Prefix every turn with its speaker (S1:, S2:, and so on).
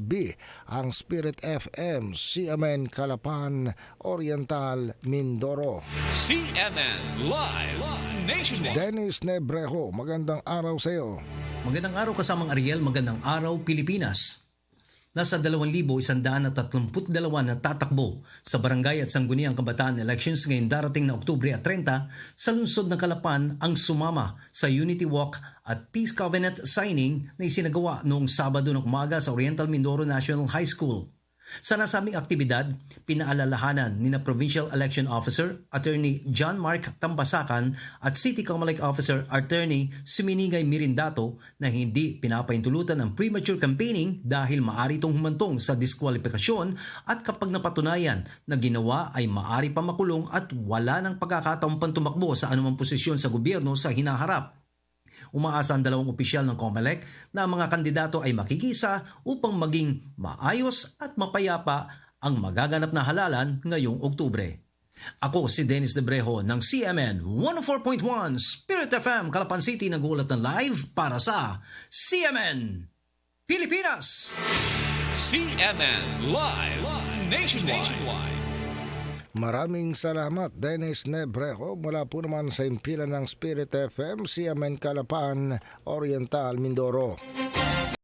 S1: B, ang Spirit FM, CMN Calapan, Oriental, Mindoro.
S2: CNN Live Nationwide.
S1: Dennis Nebrejo, magandang araw sa iyo.
S3: Magandang araw kasamang Ariel, magandang araw Pilipinas. Nasa 2,132 na tatakbo sa barangay at sangguniang kabataan elections ngayong darating na Oktubre at 30 sa lungsod ng Kalapan ang sumama sa Unity Walk at Peace Covenant signing na isinagawa noong Sabado ng umaga sa Oriental Mindoro National High School. Sa nasabing aktibidad, pinaalalahanan ni na Provincial Election Officer Attorney John Mark Tambasakan at City Comelec Officer Attorney Suminigay Mirindato na hindi pinapaintulutan ang premature campaigning dahil maari itong humantong sa diskwalifikasyon at kapag napatunayan na ginawa ay maari pa makulong at wala ng pagkakataong pantumakbo sa anumang posisyon sa gobyerno sa hinaharap. Umaasa ang dalawang opisyal ng COMELEC na ang mga kandidato ay makikisa upang maging maayos at mapayapa ang magaganap na halalan ngayong Oktubre. Ako si Dennis Debrejo ng CMN 104.1 Spirit FM Calapan City nagulat ng live para sa CMN Pilipinas!
S2: CNN Live Nationwide.
S1: Maraming salamat Dennis Nebrejo mula po naman sa impilan ng Spirit FM, CMN Calapan, Oriental, Mindoro.